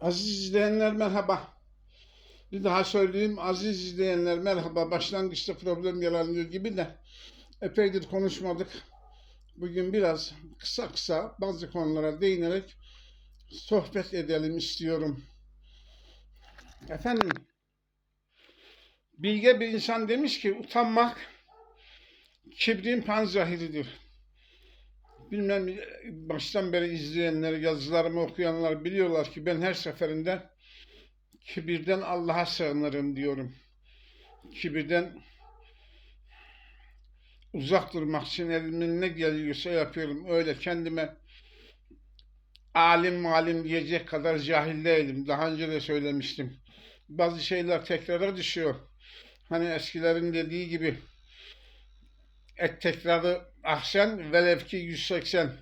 Aziz izleyenler merhaba. Bir daha söyleyeyim. Aziz izleyenler merhaba. Başlangıçta problem yaranıyor gibi de epeydir konuşmadık. Bugün biraz kısa kısa bazı konulara değinerek sohbet edelim istiyorum. Efendim, bilge bir insan demiş ki utanmak kibrin panzahiridir. Bilmem baştan beri izleyenler, yazılarımı okuyanlar biliyorlar ki ben her seferinde kibirden Allah'a sığınırım diyorum. Kibirden uzak durmak için elimden ne geliyorsa yapıyorum. Öyle kendime alim malim diyecek kadar cahil değilim. Daha önce de söylemiştim. Bazı şeyler tekrara düşüyor. Hani eskilerin dediği gibi et tekrarı ahsen velev ki 180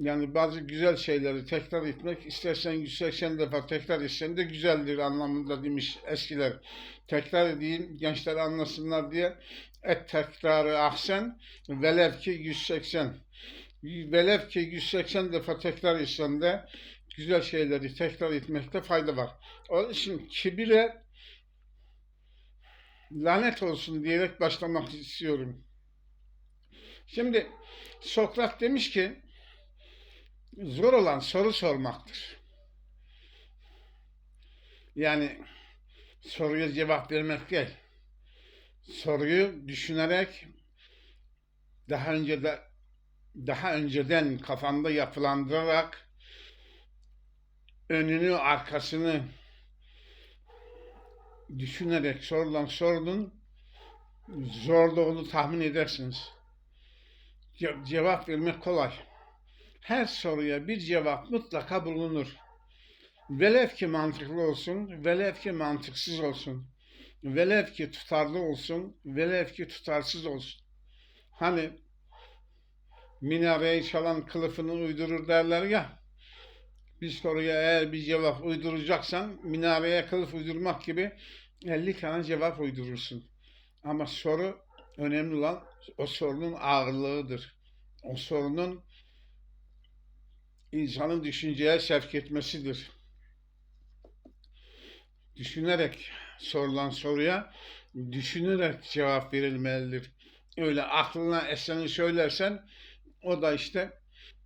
yani bazı güzel şeyleri tekrar etmek istersen 180 defa tekrar etsen de güzeldir anlamında demiş eskiler. Tekrar edeyim gençler anlasınlar diye et tekrarı ahsen velev ki 180 velev ki 180 defa tekrar etsen de güzel şeyleri tekrar etmekte fayda var. Onun için kibire lanet olsun diyerek başlamak istiyorum. Şimdi Sokrat demiş ki zor olan soru sormaktır. Yani soruya cevap vermek değil. Soruyu düşünerek daha önce de daha önceden kafanda yapılandırarak önünü arkasını düşünerek sorulan sorunun zorluğunu tahmin edersiniz. Ce- cevap vermek kolay. Her soruya bir cevap mutlaka bulunur. Velev ki mantıklı olsun, velev ki mantıksız olsun, velev ki tutarlı olsun, velev ki tutarsız olsun. Hani minareyi çalan kılıfını uydurur derler ya, bir soruya eğer bir cevap uyduracaksan minareye kılıf uydurmak gibi 50 tane cevap uydurursun. Ama soru önemli olan o sorunun ağırlığıdır. O sorunun insanın düşünceye sevk etmesidir. Düşünerek sorulan soruya düşünerek cevap verilmelidir. Öyle aklına eseni söylersen o da işte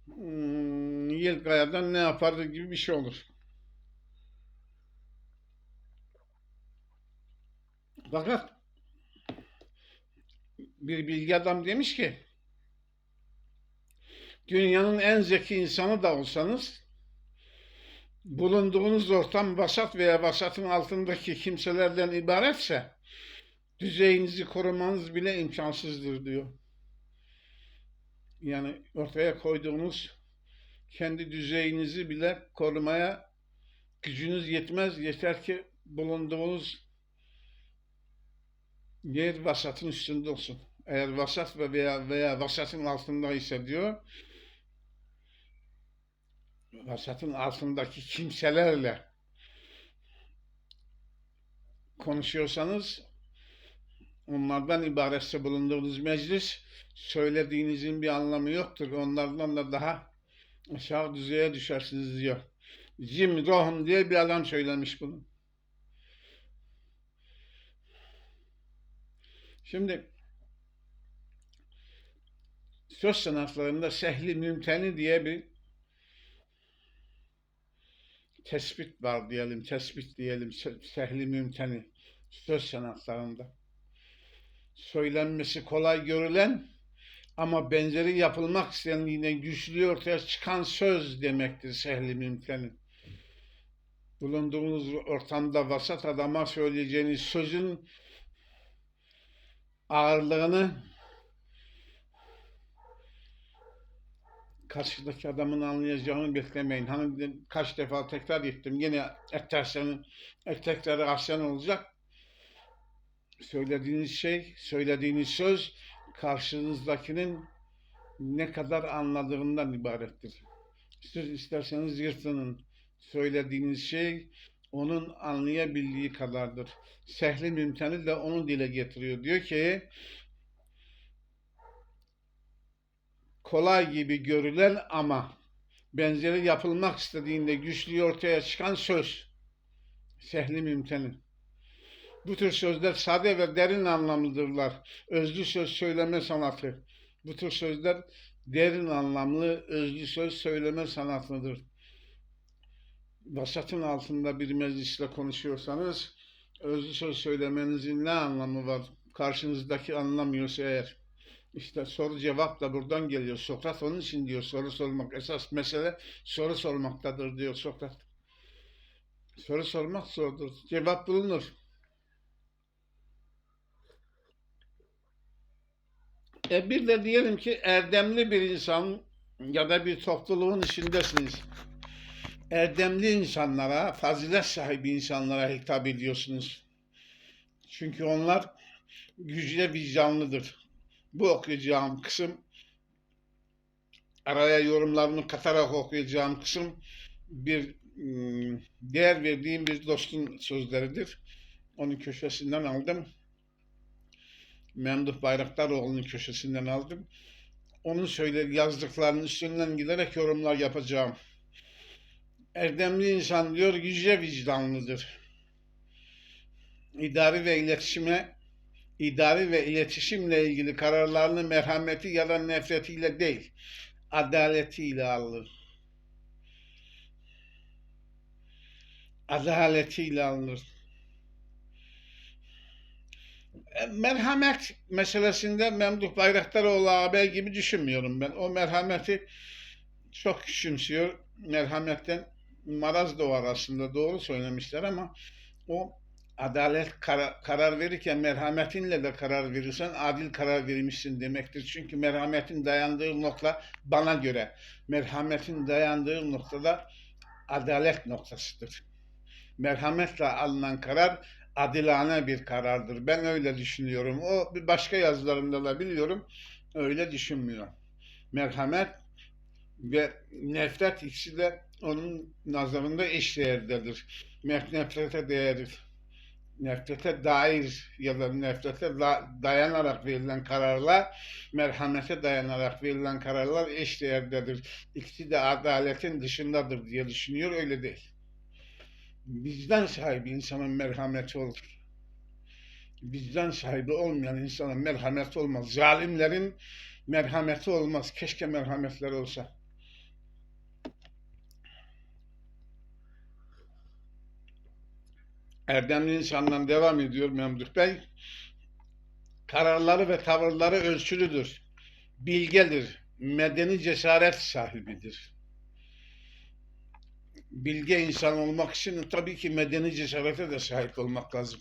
hmm, yel kayadan ne yapardı gibi bir şey olur. Fakat bir bilgi adam demiş ki dünyanın en zeki insanı da olsanız bulunduğunuz ortam vasat veya vasatın altındaki kimselerden ibaretse düzeyinizi korumanız bile imkansızdır diyor. Yani ortaya koyduğunuz kendi düzeyinizi bile korumaya gücünüz yetmez. Yeter ki bulunduğunuz yer vasatın üstünde olsun. Eğer vasat ve veya veya vasatın altında ise diyor vasatın altındaki kimselerle konuşuyorsanız onlardan ibaretse bulunduğunuz meclis söylediğinizin bir anlamı yoktur. Onlardan da daha aşağı düzeye düşersiniz diyor. Jim Rohn diye bir adam söylemiş bunu. Şimdi söz sanatlarında sehli mümteni diye bir tespit var diyelim, tespit diyelim, sehli mümteni söz sanatlarında. Söylenmesi kolay görülen ama benzeri yapılmak istendiğinde güçlü ortaya çıkan söz demektir sehli mümteni. Bulunduğunuz ortamda vasat adama söyleyeceğiniz sözün ağırlığını karşıdaki adamın anlayacağını beklemeyin. Hani kaç defa tekrar ettim. Yine ek tekrarı ahsen olacak. Söylediğiniz şey, söylediğiniz söz karşınızdakinin ne kadar anladığından ibarettir. Siz isterseniz yırtının. Söylediğiniz şey onun anlayabildiği kadardır. Sehli mümteni de onu dile getiriyor. Diyor ki kolay gibi görülen ama benzeri yapılmak istediğinde güçlü ortaya çıkan söz. Sehli mümteni. Bu tür sözler sade ve derin anlamlıdırlar. Özlü söz söyleme sanatı. Bu tür sözler derin anlamlı, özlü söz söyleme sanatıdır. Vasatın altında bir meclisle konuşuyorsanız özlü söz söylemenizin ne anlamı var? Karşınızdaki anlamıyorsa eğer. İşte soru cevap da buradan geliyor. Sokrat onun için diyor soru sormak. Esas mesele soru sormaktadır diyor Sokrat. Soru sormak zordur. Cevap bulunur. E bir de diyelim ki erdemli bir insan ya da bir topluluğun içindesiniz. Erdemli insanlara, fazilet sahibi insanlara hitap ediyorsunuz. Çünkü onlar güçle vicdanlıdır. Bu okuyacağım kısım araya yorumlarını katarak okuyacağım kısım bir ım, değer verdiğim bir dostun sözleridir. Onun köşesinden aldım. Memduh Bayraktaroğlu'nun köşesinden aldım. Onun söyle yazdıklarının üstünden giderek yorumlar yapacağım. Erdemli insan diyor yüce vicdanlıdır. İdari ve iletişime idari ve iletişimle ilgili kararlarını merhameti ya da nefretiyle değil, adaletiyle alır. Adaletiyle alınır. E, Merhamet meselesinde Memduh Bayraktaroğlu ağabey gibi düşünmüyorum ben. O merhameti çok küçümsüyor. Merhametten maraz doğar aslında doğru söylemişler ama o adalet kara- karar verirken merhametinle de karar verirsen adil karar vermişsin demektir. Çünkü merhametin dayandığı nokta bana göre merhametin dayandığı noktada adalet noktasıdır. Merhametle alınan karar adilane bir karardır. Ben öyle düşünüyorum. O bir başka yazılarında da biliyorum öyle düşünmüyor. Merhamet ve nefret ikisi de onun nazarında eşdeğerdedir. Nefrete değeriz nefrete dair ya da nefrete da- dayanarak verilen kararlar, merhamete dayanarak verilen kararlar eşdeğerdedir. İkisi de adaletin dışındadır diye düşünüyor, öyle değil. Vicdan sahibi insanın merhameti olur. Vicdan sahibi olmayan insanın merhameti olmaz. Zalimlerin merhameti olmaz. Keşke merhametleri olsa. Erdemli insandan devam ediyor Memduh Bey. Kararları ve tavırları ölçülüdür. Bilgedir. Medeni cesaret sahibidir. Bilge insan olmak için tabii ki medeni cesarete de sahip olmak lazım.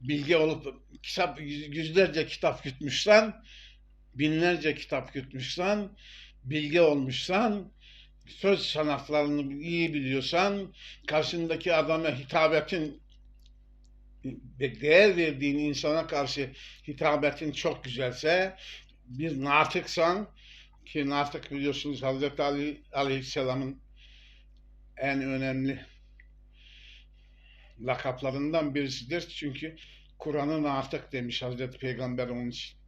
Bilge olup kitap, yüzlerce kitap yutmuşsan, binlerce kitap yutmuşsan, bilge olmuşsan, söz sanatlarını iyi biliyorsan, karşındaki adama hitabetin ve değer verdiğin insana karşı hitabetin çok güzelse, bir natıksan, ki natık biliyorsunuz Hazreti Ali Aleyhisselam'ın en önemli lakaplarından birisidir. Çünkü Kur'an'ı natık demiş Hazreti Peygamber onun için.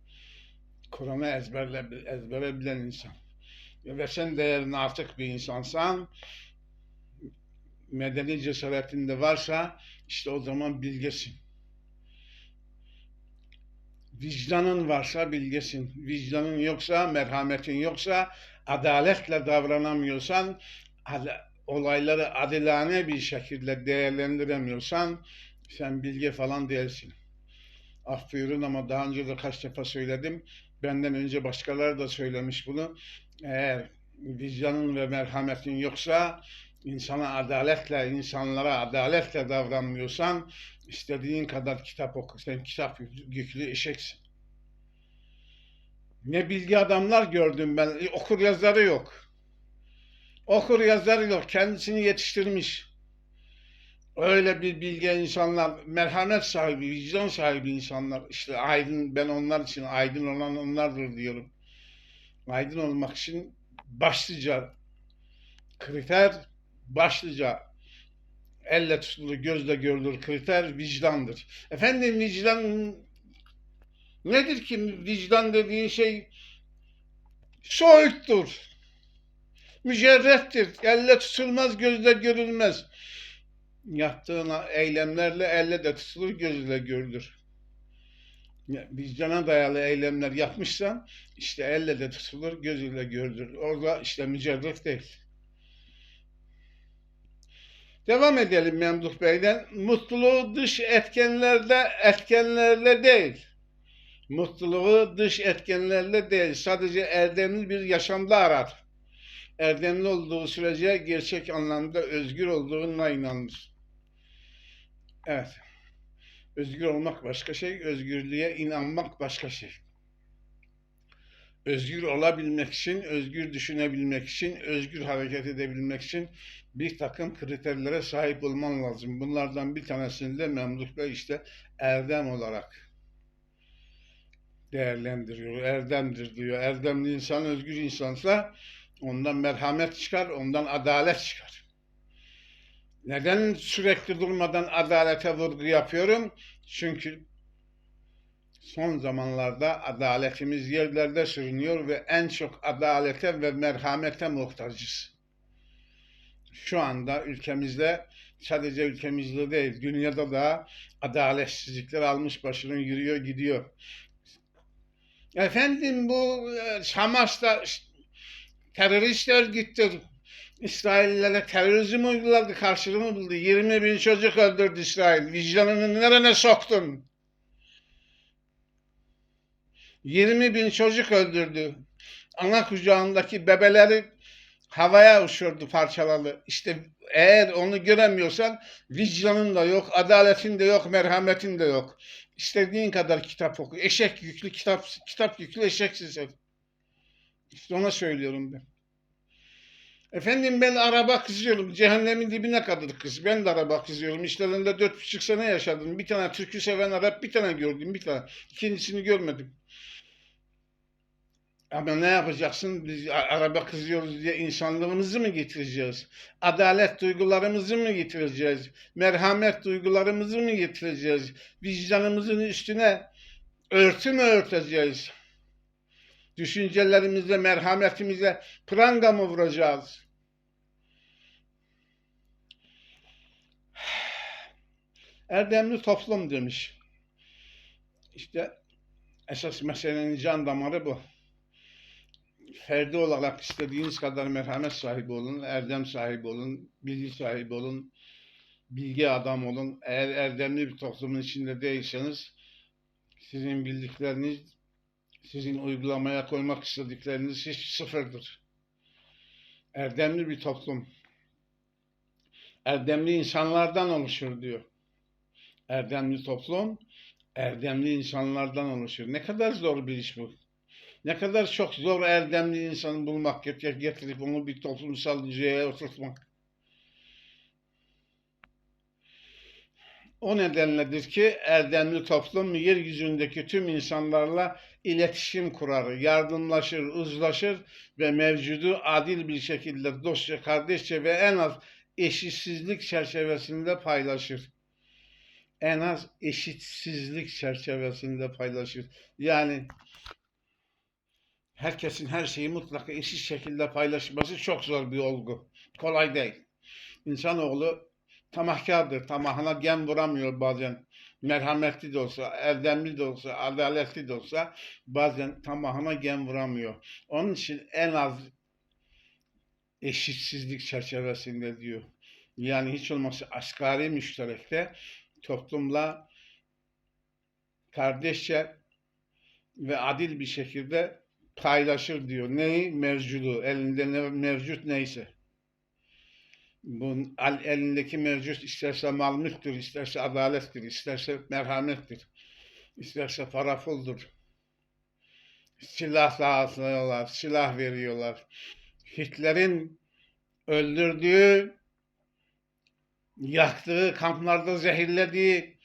Kur'an'ı ezberle, ezbere bilen insan ve sen değerine artık bir insansan medeni cesaretinde varsa işte o zaman bilgesin. Vicdanın varsa bilgesin. Vicdanın yoksa, merhametin yoksa, adaletle davranamıyorsan, olayları adilane bir şekilde değerlendiremiyorsan sen bilge falan değilsin. Af buyurun ama daha önce de kaç defa söyledim. Benden önce başkaları da söylemiş bunu. Eğer vicdanın ve merhametin yoksa, insana adaletle, insanlara adaletle davranmıyorsan, istediğin kadar kitap oku. Sen kitap yüklü eşeksin. Ne bilgi adamlar gördüm ben. E, Okur yazarı yok. Okur yazarı yok. Kendisini yetiştirmiş. Öyle bir bilge insanlar, merhamet sahibi, vicdan sahibi insanlar. İşte aydın, ben onlar için aydın olan onlardır diyorum aydın olmak için başlıca kriter, başlıca elle tutulur, gözle görülür kriter vicdandır. Efendim vicdan nedir ki vicdan dediğin şey soyuttur. mücerrettir. Elle tutulmaz, gözle görülmez. Yaptığın eylemlerle elle de tutulur, gözle görülür. Vicdana dayalı eylemler yapmışsan işte elle de tutulur, gözüyle görülür. Orada işte mücerret değil. Devam edelim Memduh Bey'den. Mutluluğu dış etkenlerde etkenlerle değil. Mutluluğu dış etkenlerle değil. Sadece erdemli bir yaşamda arar. Erdemli olduğu sürece gerçek anlamda özgür olduğuna inanır. Evet. Özgür olmak başka şey, özgürlüğe inanmak başka şey. Özgür olabilmek için, özgür düşünebilmek için, özgür hareket edebilmek için bir takım kriterlere sahip olman lazım. Bunlardan bir tanesini de Bey işte erdem olarak değerlendiriyor. Erdemdir diyor. Erdemli insan özgür insansa ondan merhamet çıkar, ondan adalet çıkar. Neden sürekli durmadan adalete vurgu yapıyorum? Çünkü son zamanlarda adaletimiz yerlerde sürünüyor ve en çok adalete ve merhamete muhtacız. Şu anda ülkemizde sadece ülkemizde değil dünyada da adaletsizlikler almış başını yürüyor gidiyor. Efendim bu e, Hamas'ta terörist örgüttür. İsraillilere terörizm uyguladı, karşılığını buldu. 20 bin çocuk öldürdü İsrail. Vicdanını nerene soktun? 20 bin çocuk öldürdü. Ana kucağındaki bebeleri havaya uçurdu parçaladı. İşte eğer onu göremiyorsan vicdanın da yok, adaletin de yok, merhametin de yok. İstediğin kadar kitap oku. Eşek yüklü kitap, kitap yüklü eşeksin sen. İşte ona söylüyorum ben. Efendim ben araba kızıyorum. Cehennemin dibine kadar kız. Ben de araba kızıyorum. İşlerinde dört buçuk sene yaşadım. Bir tane türkü seven Arap bir tane gördüm. Bir tane. İkincisini görmedim. Ama ne yapacaksın? Biz araba kızıyoruz diye insanlığımızı mı getireceğiz? Adalet duygularımızı mı getireceğiz? Merhamet duygularımızı mı getireceğiz? Vicdanımızın üstüne örtü mü örteceğiz? Düşüncelerimize, merhametimize pranga mı vuracağız? Erdemli toplum demiş. İşte esas meselenin can damarı bu ferdi olarak istediğiniz kadar merhamet sahibi olun, erdem sahibi olun, bilgi sahibi olun, bilgi adam olun. Eğer erdemli bir toplumun içinde değilseniz sizin bildikleriniz, sizin uygulamaya koymak istedikleriniz hiç sıfırdır. Erdemli bir toplum, erdemli insanlardan oluşur diyor. Erdemli toplum, erdemli insanlardan oluşur. Ne kadar zor bir iş bu. Ne kadar çok zor erdemli insanı bulmak, getirip onu bir toplumsal düzeye oturtmak. O nedenledir ki erdemli toplum yeryüzündeki tüm insanlarla iletişim kurar, yardımlaşır, uzlaşır ve mevcudu adil bir şekilde dostça, kardeşçe ve en az eşitsizlik çerçevesinde paylaşır. En az eşitsizlik çerçevesinde paylaşır. Yani herkesin her şeyi mutlaka eşit şekilde paylaşması çok zor bir olgu. Kolay değil. İnsanoğlu tamahkardır. Tamahına gem vuramıyor bazen. Merhametli de olsa, erdemli de olsa, adaletli de olsa bazen tamahına gem vuramıyor. Onun için en az eşitsizlik çerçevesinde diyor. Yani hiç olmazsa asgari müşterekte toplumla kardeşçe ve adil bir şekilde paylaşır diyor. Neyi? Mevcudu. Elinde ne, mevcut neyse. Bu elindeki mevcut isterse mal mülktür, isterse adalettir, isterse merhamettir, isterse para puldur. Silah dağıtıyorlar, silah veriyorlar. Hitler'in öldürdüğü, yaktığı, kamplarda zehirlediği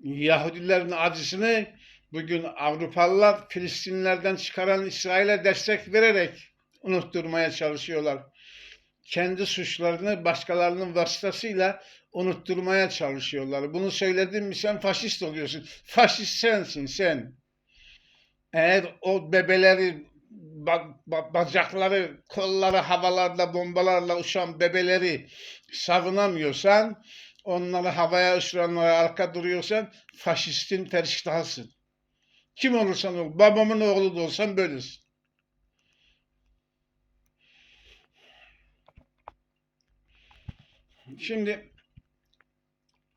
Yahudilerin acısını bugün Avrupalılar Filistinlerden çıkaran İsrail'e destek vererek unutturmaya çalışıyorlar. Kendi suçlarını başkalarının vasıtasıyla unutturmaya çalışıyorlar. Bunu söyledim mi sen faşist oluyorsun. Faşist sensin sen. Eğer o bebeleri ba- ba- bacakları, kolları havalarda bombalarla uçan bebeleri savunamıyorsan, onları havaya uçuranlara arka duruyorsan faşistin teriştahısın. Kim olursan ol, babamın oğlu da olsan böylesin. Şimdi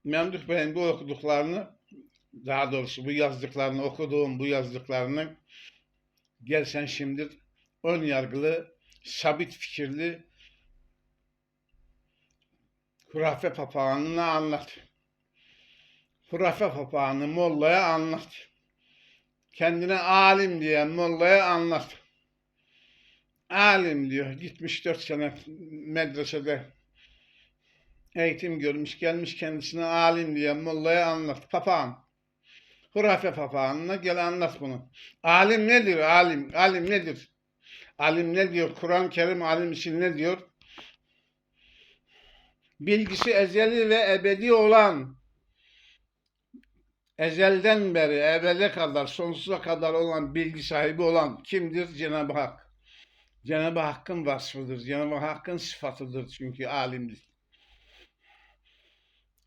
Memduh Bey'in bu okuduklarını, daha doğrusu bu yazdıklarını, okuduğum bu yazdıklarını gel sen şimdi ön yargılı, sabit fikirli hurafe papağanına anlat. Hurafe papağanı mollaya anlat. Kendine alim diyen mollaya anlat. Alim diyor. Gitmiş dört sene medresede eğitim görmüş. Gelmiş kendisine alim diyen mollaya anlat. Papağan. Hurafe papağanına gel anlat bunu. Alim nedir? Alim. Alim nedir? Alim ne diyor? Kur'an-ı Kerim alim için ne diyor? Bilgisi ezeli ve ebedi olan ezelden beri ebede kadar sonsuza kadar olan bilgi sahibi olan kimdir? Cenab-ı Hak. Cenab-ı Hakk'ın vasfıdır. Cenab-ı Hakk'ın sıfatıdır çünkü alimdir.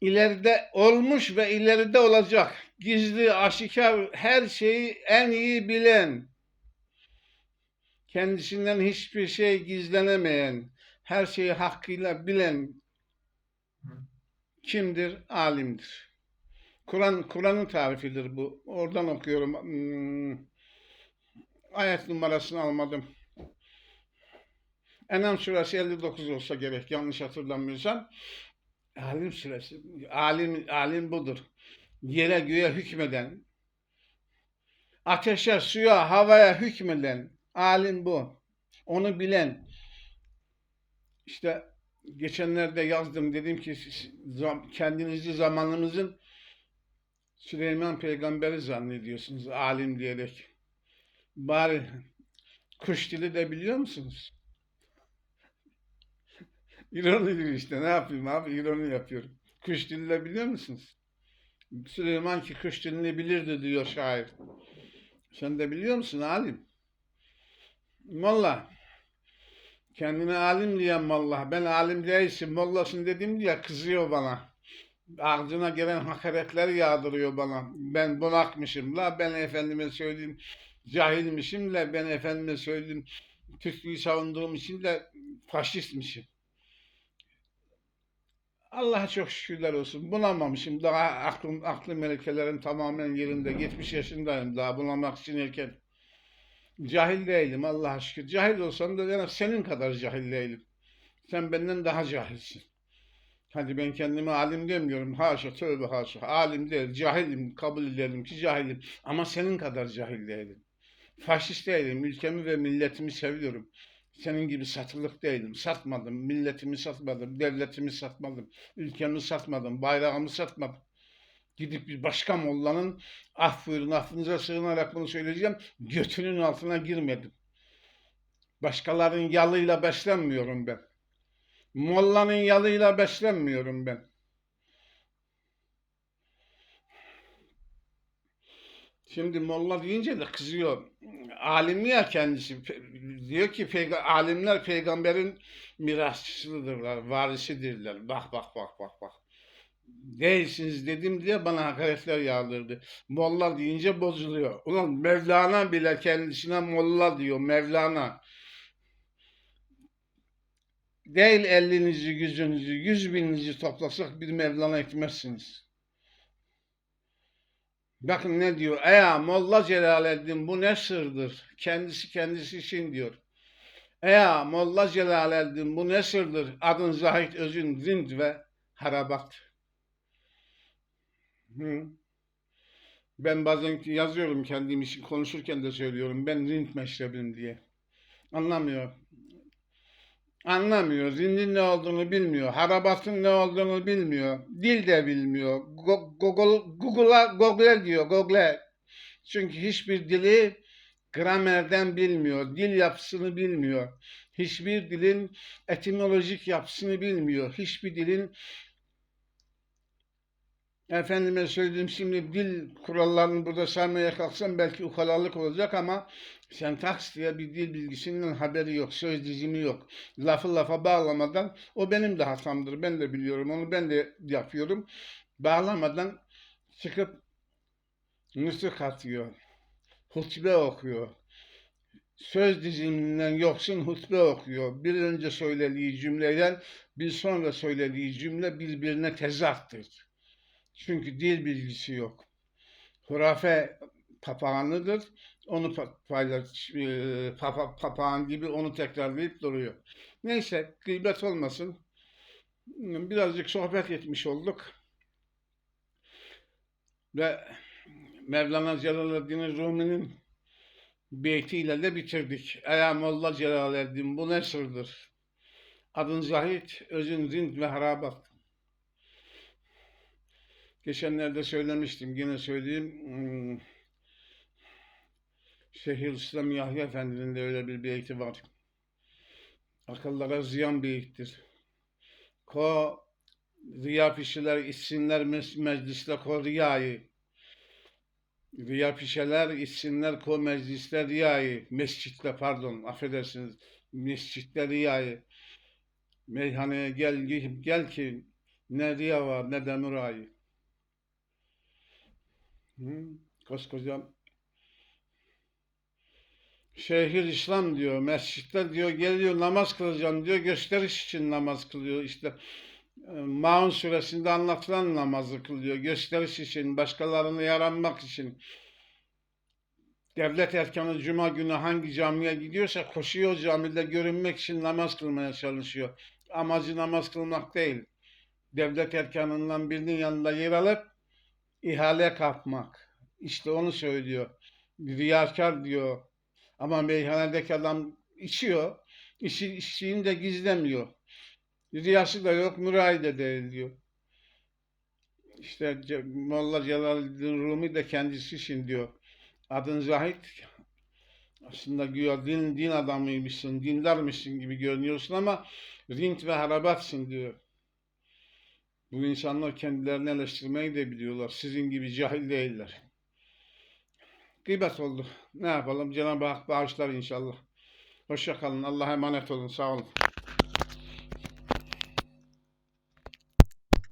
İleride olmuş ve ileride olacak. Gizli, aşikar her şeyi en iyi bilen, kendisinden hiçbir şey gizlenemeyen, her şeyi hakkıyla bilen kimdir? Alimdir. Kur'an Kur'an'ın tarifidir bu. Oradan okuyorum. Hmm, ayet numarasını almadım. Enam suresi 59 olsa gerek yanlış hatırlamıyorsam. Alim suresi. Alim, alim budur. Yere göğe hükmeden, ateşe, suya, havaya hükmeden alim bu. Onu bilen. İşte geçenlerde yazdım dedim ki kendinizi zamanımızın Süleyman peygamberi zannediyorsunuz alim diyerek. Bari kuş dili de biliyor musunuz? İroni işte ne yapayım abi ironi yapıyorum. Kuş dili de biliyor musunuz? Süleyman ki kuş dilini bilirdi diyor şair. Sen de biliyor musun alim? Molla. Kendine alim diyen mallah. Ben alim değilsin mollasın dedim diye kızıyor bana. Ağzına gelen hakaretler yağdırıyor bana. Ben bunakmışım la ben efendime söyleyeyim cahilmişim la ben efendime söyleyeyim Türklüğü savunduğum için de faşistmişim. Allah'a çok şükürler olsun. Bulamamışım. Daha aklım, aklı melekelerim tamamen yerinde. 70 yaşındayım daha bulamak için erken. Cahil değilim Allah'a şükür. Cahil olsam da yani senin kadar cahil değilim. Sen benden daha cahilsin. Hadi ben kendime alim demiyorum. Haşa tövbe haşa. Alim değil. Cahilim. Kabul ederim ki cahilim. Ama senin kadar cahil değilim. Faşist değilim. Ülkemi ve milletimi seviyorum. Senin gibi satılık değilim. Satmadım. Milletimi satmadım. Devletimi satmadım. Ülkemi satmadım. Bayrağımı satmadım. Gidip bir başka mollanın af buyurun affınıza sığınarak bunu söyleyeceğim. Götünün altına girmedim. Başkalarının yalıyla beslenmiyorum ben. Mollanın yalıyla beslenmiyorum ben. Şimdi molla deyince de kızıyor. Alim ya kendisi. Diyor ki peyga- alimler peygamberin mirasçısıdırlar, varisidirler. Bak bak bak bak bak. Değilsiniz dedim diye bana hakaretler yağdırdı. Molla deyince bozuluyor. Ulan Mevlana bile kendisine molla diyor. Mevlana. Değil elinizi, yüzünüzü, yüz bininizi toplasak bir Mevlana etmezsiniz. Bakın ne diyor? Eya Molla Celaleddin bu ne sırdır? Kendisi kendisi için diyor. Eya Molla Celaleddin bu ne sırdır? Adın Zahid özün rind ve harabat. Hı. Ben bazen yazıyorum kendim için konuşurken de söylüyorum. Ben rind meşrebim diye. Anlamıyor. Anlamıyor. Zindin ne olduğunu bilmiyor. Harabatın ne olduğunu bilmiyor. Dil de bilmiyor. Go- Google, Google'a Google diyor. Google. Çünkü hiçbir dili gramerden bilmiyor. Dil yapısını bilmiyor. Hiçbir dilin etimolojik yapısını bilmiyor. Hiçbir dilin Efendime söyleyeyim şimdi dil kurallarını burada saymaya kalksam belki ukalalık olacak ama sentaks diye bir dil bilgisinden haberi yok, söz dizimi yok. Lafı lafa bağlamadan o benim de hatamdır. Ben de biliyorum onu ben de yapıyorum. Bağlamadan çıkıp nüsuk atıyor. Hutbe okuyor. Söz diziminden yoksun hutbe okuyor. Bir önce söylediği cümleler bir sonra söylediği cümle birbirine tezattır. Çünkü dil bilgisi yok. Hurafe papağanıdır. Onu pa- paylaş, e, papa, papağan gibi onu tekrarlayıp duruyor. Neyse gıybet olmasın. Birazcık sohbet etmiş olduk. Ve Mevlana Celaleddin Rumi'nin beytiyle de bitirdik. Ey Molla Celaleddin bu ne sırdır? Adın Zahid, özün zind ve harabat. Geçenlerde söylemiştim, yine söyleyeyim. Hmm, Şeyhülislam Yahya Efendi'nin de öyle bir beyti var. Akıllara ziyan beyittir. Ko riya pişiler içsinler mecliste ko riyayı. Riya pişeler içsinler ko mecliste riyayı. Mescitte pardon affedersiniz. Mescitte riyayı. Meyhaneye gel, gel ki ne riya var ne de murayı. Hı, koskoca Şeyhül İslam diyor, mescitte diyor, geliyor namaz kılacağım diyor, gösteriş için namaz kılıyor. İşte e, Maun suresinde anlatılan namazı kılıyor, gösteriş için, başkalarına yaranmak için. Devlet erkanı cuma günü hangi camiye gidiyorsa koşuyor camide görünmek için namaz kılmaya çalışıyor. Amacı namaz kılmak değil. Devlet erkanından birinin yanında yer alıp ihale kapmak. İşte onu söylüyor. Riyakar diyor. Ama meyhanedeki adam içiyor. İçi, içtiğini de gizlemiyor. Riyası da yok, mürahi de değil diyor. İşte Molla Celaleddin Rumi de kendisi için diyor. Adın Zahid. Aslında güya din, din adamıymışsın, dindarmışsın gibi görünüyorsun ama rint ve harabatsın diyor. Bu insanlar kendilerini eleştirmeyi de biliyorlar. Sizin gibi cahil değiller. Gıybet oldu. Ne yapalım? Cenab-ı Hak bağışlar inşallah. Hoşça kalın. Allah'a emanet olun. Sağ olun.